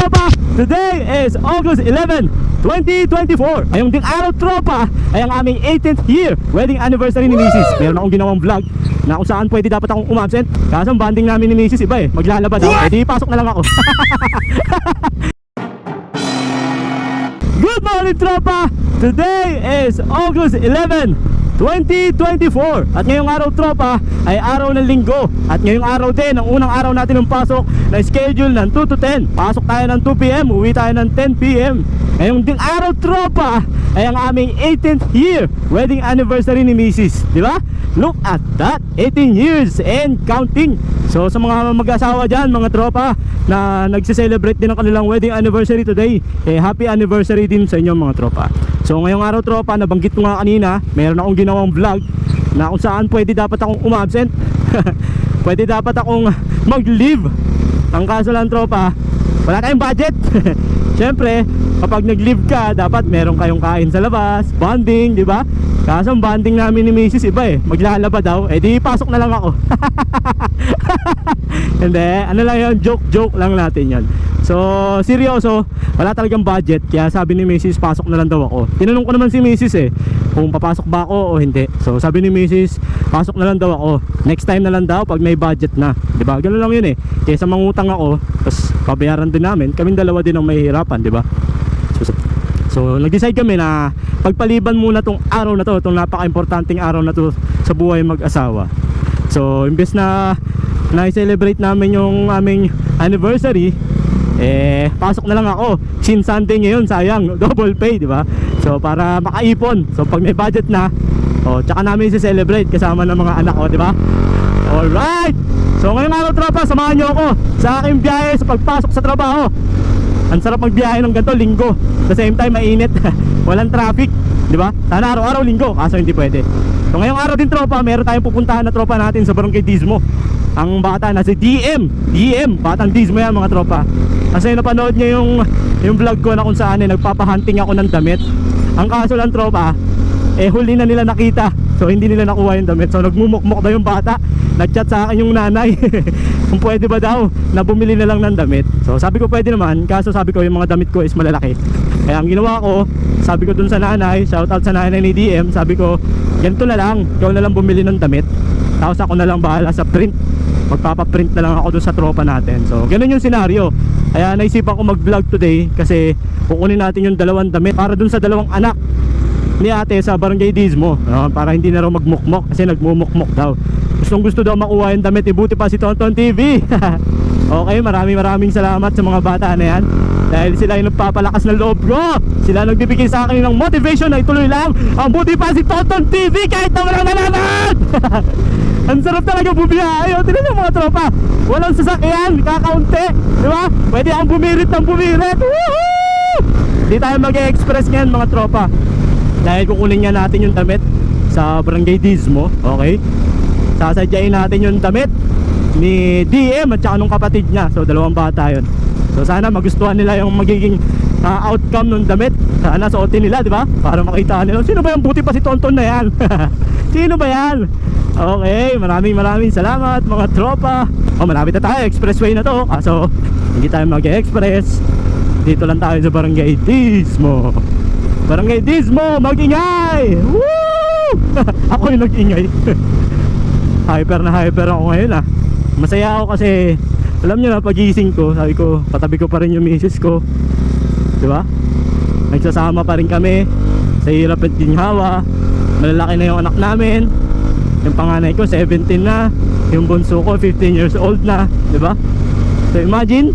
tropa! Today is August 11, 2024. Ngayong ding araw tropa ay ang aming 18th year wedding anniversary ni Mrs. Meron akong ginawang vlog na kung saan pwede dapat akong umabsent. Kaso ang banding namin ni Mrs. iba eh, maglalaba daw. Eh di pasok na lang ako. Good morning tropa! Today is August 11, 2024 At ngayong araw tropa ay araw ng linggo. At ngayong araw din, ang unang araw natin ng pasok na schedule ng 2 to 10 Pasok tayo ng 2pm, uwi tayo ng 10pm Ngayong ding araw tropa ay ang aming 18th year wedding anniversary ni Mrs. Di ba? Look at that, 18 years and counting. So sa mga mag-asawa dyan, mga tropa na nagse-celebrate din ng kanilang wedding anniversary today eh happy anniversary din sa inyo mga tropa So ngayong araw tropa, nabanggit ko nga kanina Meron akong ginawang vlog na kung saan pwede dapat akong umabsent. Pwede dapat akong mag-leave. Ang kaso lang tropa, wala tayong budget. Siyempre, kapag nag-leave ka, dapat meron kayong kain sa labas, bonding, di ba? Kaso ang bonding namin ni Mrs. iba eh, maglalaba daw, eh di pasok na lang ako. Hindi, ano lang yun, joke-joke lang natin yan. So, seryoso, wala talagang budget, kaya sabi ni Mrs. pasok na lang daw ako. Tinanong ko naman si Mrs. eh, kung papasok ba ako o hindi. So, sabi ni Mrs. pasok na lang daw ako. Next time na lang daw pag may budget na. 'Di ba? Ganun lang 'yun eh. Kaysa mangutang ako, tapos pabayaran din namin, kaming dalawa din ang mahihirapan, 'di ba? So, nag-decide kami na pagpaliban muna tong araw na to, tong napaka-importanting araw na to sa buhay mag-asawa. So, imbes na na-celebrate namin yung aming anniversary, eh pasok na lang ako. Since Sunday ngayon, sayang, double pay, di ba? So, para makaipon. So, pag may budget na, oh, tsaka namin si-celebrate kasama ng mga anak ko, di ba? Alright! So, ngayong araw tropa, samahan nyo ako sa aking biyahe sa pagpasok sa trabaho. Ang sarap magbiyahe ng ganito, linggo. The same time, mainit. Walang traffic. Di ba? Sana araw-araw linggo, kaso hindi pwede. So ngayong araw din tropa, meron tayong pupuntahan na tropa natin sa Barangay Dismo. Ang bata na si DM. DM, batang Dismo yan mga tropa. Kasi napanood niya yung, yung vlog ko na kung saan eh, nagpapahunting ako ng damit. Ang kaso lang tropa, eh huli na nila nakita. So hindi nila nakuha yung damit. So nagmumukmok daw yung bata. Nagchat sa akin yung nanay. kung pwede ba daw na bumili na lang ng damit. So sabi ko pwede naman. Kaso sabi ko yung mga damit ko is malalaki. Kaya ang ginawa ko, sabi ko dun sa nanay, shout out sa nanay ni DM, sabi ko, ganito na lang, ikaw na lang bumili ng damit. Tapos ako na lang bahala sa print. Magpapaprint na lang ako dun sa tropa natin. So ganun yung senaryo. Kaya naisipan ko mag-vlog today kasi kukunin natin yung dalawang damit para dun sa dalawang anak ni ate sa barangay Dismo no? para hindi na raw magmukmok kasi nagmumukmok daw. Gustong gusto daw makuha yung damit ibuti pa si Tonton TV okay maraming maraming salamat sa mga bata na yan. Dahil sila yung nagpapalakas ng loob ko. Sila nagbibigay sa akin ng motivation na ituloy lang ang buti pa si Tonton TV kahit na walang nanonood ang sarap talaga bumiyahe. Tignan mo mga tropa. Walang sasakyan kakaunti di ba? Pwede akong bumirit ng bumirit. Woohoo! Di tayo mag-express ngayon mga tropa dahil kukunin nga natin yung damit sa barangay Dismo okay? Sasadyain natin yung damit ni DM at saka nung kapatid niya. So dalawang bata yun. So sana magustuhan nila yung magiging uh, outcome ng damit. Sana suotin nila di ba? Para makita nila sino ba yung buti pa si Tonton na yan? Sino ba yan? Okay maraming maraming salamat mga tropa. Oh malapit na tayo expressway na to. Kaso hindi tayo mag-express dito lang tayo sa barangay Dismo Barangay Dismo, mag-ingay! Woo! ako yung nag-ingay. hyper na hyper ako ngayon ah. Masaya ako kasi alam niyo na pagising ko, sabi ko, patabi ko pa rin yung misis ko. 'Di ba? Nagsasama pa rin kami sa hirap at ginhawa. Malalaki na yung anak namin. Yung panganay ko 17 na, yung bunso ko 15 years old na, 'di ba? So imagine,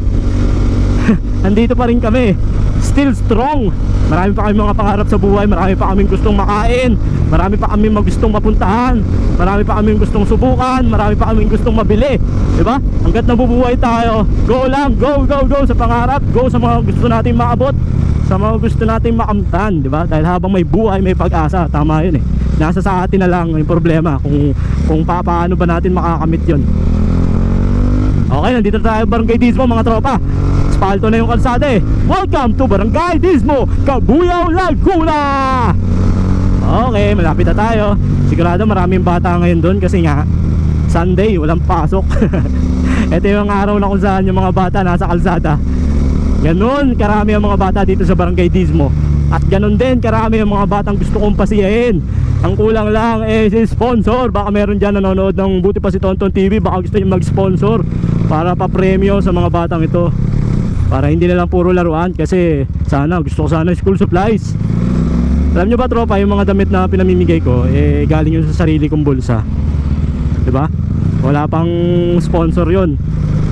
andito pa rin kami. Still strong. Marami pa kami mga pangarap sa buhay, marami pa kaming gustong makain, marami pa kaming gustong mapuntahan, marami pa kaming gustong subukan, marami pa kaming gustong mabili. 'Di ba? Hangga't nabubuhay tayo, go lang, go, go, go sa pangarap, go sa mga gusto nating maabot, sa mga gusto nating makamtan, 'di ba? Dahil habang may buhay, may pag-asa, tama 'yun eh. Nasa sa atin na lang yung problema kung kung pa, paano ba natin makakamit 'yon. Okay, nandito tayo Barangay Dismo mga tropa. Espalto na yung kalsada eh. Welcome to Barangay Dismo, Kabuyaw, Laguna! Okay, malapit na tayo. Sigurado maraming bata ngayon doon kasi nga Sunday, walang pasok. Ito yung araw na kung saan yung mga bata nasa kalsada. Ganon karami ang mga bata dito sa Barangay Dismo. At ganon din karami ang mga batang gusto kong pasiyahin. Ang kulang lang eh si sponsor. Baka meron dyan nanonood ng buti pa si Tonton TV. Baka gusto niyo mag-sponsor para pa-premyo sa mga batang ito. Para hindi na lang puro laruan kasi sana gusto ko sana school supplies. Alam nyo ba tropa, yung mga damit na pinamimigay ko, eh galing yun sa sarili kong bulsa. ba? Wala pang sponsor yon.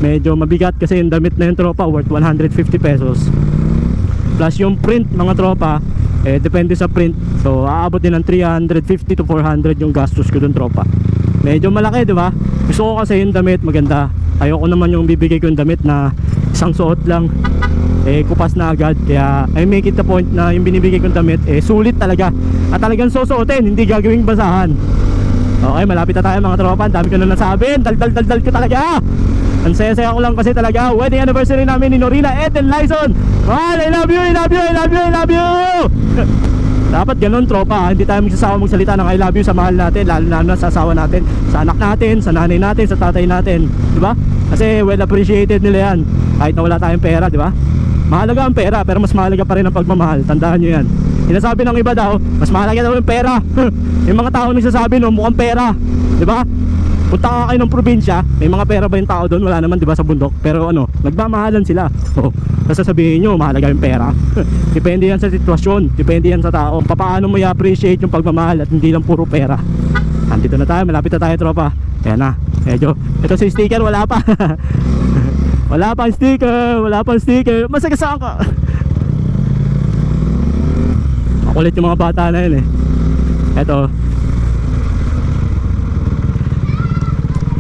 Medyo mabigat kasi yung damit na yung tropa worth 150 pesos. Plus yung print mga tropa, eh depende sa print. So aabot din ng 350 to 400 yung gastos ko dun tropa. Medyo malaki, 'di ba? Gusto ko kasi yung damit maganda. Ayoko naman yung bibigay ko yung damit na isang suot lang eh kupas na agad. Kaya I make it a point na yung binibigay kong damit eh sulit talaga. At talagang susuotin hindi gagawing basahan. Okay malapit na tayo mga tropa. Dami ko na nasabi. Dal dal dal dal ko talaga. Ang saya-saya ko lang kasi talaga. Wedding anniversary namin ni Norina and Lyson. Mahal, I love you, I love you, I love you, I love you! Dapat ganun tropa hindi tayo magsasawa magsalita ng I love you sa mahal natin lalo na na sa asawa natin sa anak natin, sa nanay natin, sa tatay natin. Di ba? kasi well appreciated nila yan kahit na wala tayong pera di ba? mahalaga ang pera pero mas mahalaga pa rin ang pagmamahal. Tandaan nyo yan. Sinasabi ng iba daw mas mahalaga daw yung pera. Yung mga tao nagsasabi no mukhang pera. Di ba? punta ka kayo ng probinsya may mga pera ba yung tao doon? Wala naman di ba sa bundok. Pero ano nagmamahalan sila. Oh, sasabihin nyo mahalaga yung pera. Depende yan sa sitwasyon. Depende yan sa tao. Paano mo i-appreciate yung pagmamahal at hindi lang puro pera? Andito na tayo malapit na tayo tropa. Ayan na. Medyo ito si sticker wala pa wala pang sticker wala pang sticker. Masagasaan ka makulit yung mga bata na yun eh. Eto.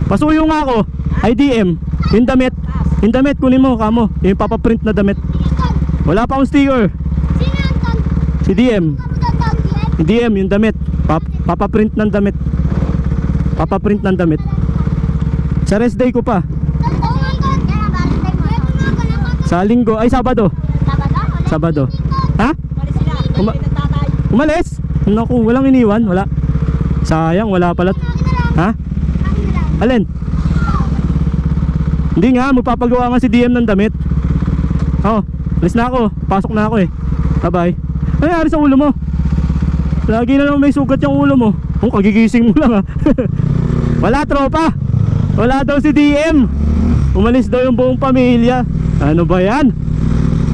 Pasuyo nga ako. IDM yung damit. Yung damit kunin mo kamo. Yung papaprint na damit. Wala pa akong sticker. Si DM yung DM yung damit. Pap papaprint ng damit. Papaprint ng damit. Sa rest day ko pa Oo nga tag. Yan ang balas tayo mo. Eto nga ka naman. Sa linggo ay sabado. Sabado? Sabado. ha? Sila. Uma- umalis? Naku walang iniwan wala. Sayang wala pala. Ha? Alin? hindi nga magpapagawa nga si DM ng damit. Oh alis na ako. Pasok na ako eh. Bye bye ano nangyari sa ulo mo? lagi na lang may sugat yung ulo mo. Kung kagigising mo lang ah. Wala tropa. Wala daw si DM umalis daw yung buong pamilya ano ba yan?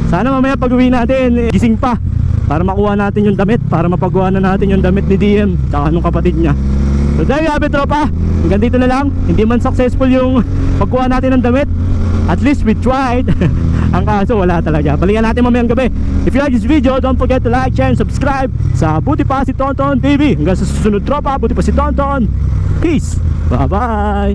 sana mamaya pag uwi natin eh, gising pa. Para makuha natin yung damit para mapagawa na natin yung damit ni DM tsaka nung kapatid niya. So there you have it tropa hanggang dito na lang. Hindi man successful yung pagkuha natin ng damit. At least we tried. Ang kaso wala talaga. Balikan natin mamayang gabi. If you like this video don't forget to like, share, and subscribe sa Buti Pa Si Tonton TV hanggang sa susunod tropa Buti Pa Si Tonton. Peace. Bye bye